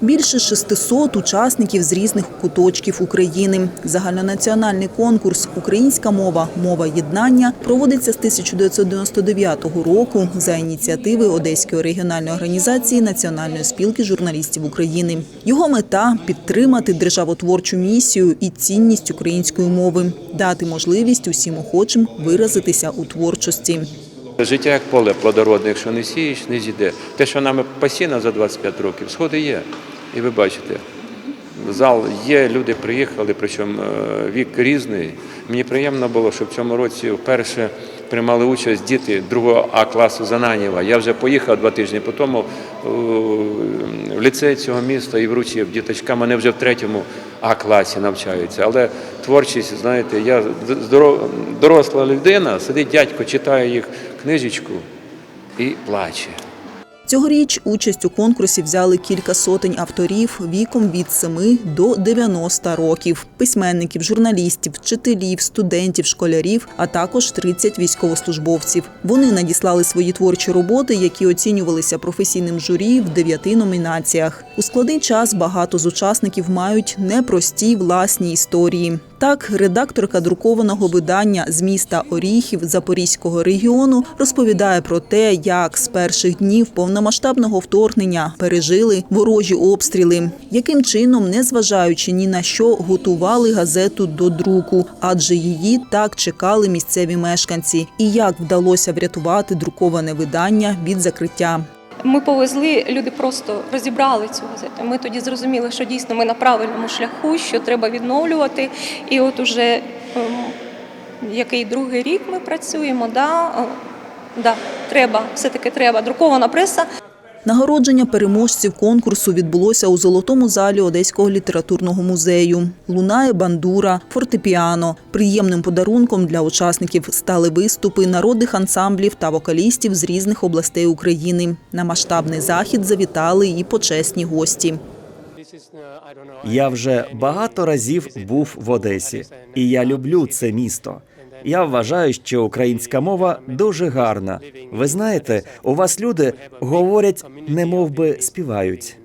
Більше 600 учасників з різних куточків України. Загальнонаціональний конкурс Українська мова мова єднання проводиться з 1999 року за ініціативи Одеської регіональної організації Національної спілки журналістів України. Його мета підтримати державотворчу місію і цінність української мови, дати можливість усім охочим виразитися у творчості. Життя як поле плодородне, якщо не сієш, не зійде. Те, що нами посіяно за 25 років, сходи є. І ви бачите, зал є, люди приїхали, причому е, вік різний. Мені приємно було, що в цьому році вперше приймали участь діти другого А класу Зананєва. Я вже поїхав два тижні по тому в ліцей цього міста і вручив діточкам. Вони вже в третьому А класі навчаються. Але творчість, знаєте, я доросла людина, сидить дядько, читає їх книжечку і плаче. Цьогоріч участь у конкурсі взяли кілька сотень авторів віком від 7 до 90 років, письменників, журналістів, вчителів, студентів, школярів, а також 30 військовослужбовців. Вони надіслали свої творчі роботи, які оцінювалися професійним журі в дев'яти номінаціях. У складний час багато з учасників мають непрості власні історії. Так, редакторка друкованого видання з міста Оріхів Запорізького регіону розповідає про те, як з перших днів повномасштабного вторгнення пережили ворожі обстріли, яким чином, незважаючи ні на що, готували газету до друку, адже її так чекали місцеві мешканці, і як вдалося врятувати друковане видання від закриття. Ми повезли, люди просто розібрали цю газету. Ми тоді зрозуміли, що дійсно ми на правильному шляху, що треба відновлювати. І от уже ем, який другий рік ми працюємо, да, е, да, треба, все-таки треба. Друкована преса. Нагородження переможців конкурсу відбулося у золотому залі Одеського літературного музею. Лунає бандура, фортепіано. Приємним подарунком для учасників стали виступи народних ансамблів та вокалістів з різних областей України. На масштабний захід завітали і почесні гості. Я вже багато разів був в Одесі, і я люблю це місто. Я вважаю, що українська мова дуже гарна. Ви знаєте, у вас люди говорять, не мов би співають.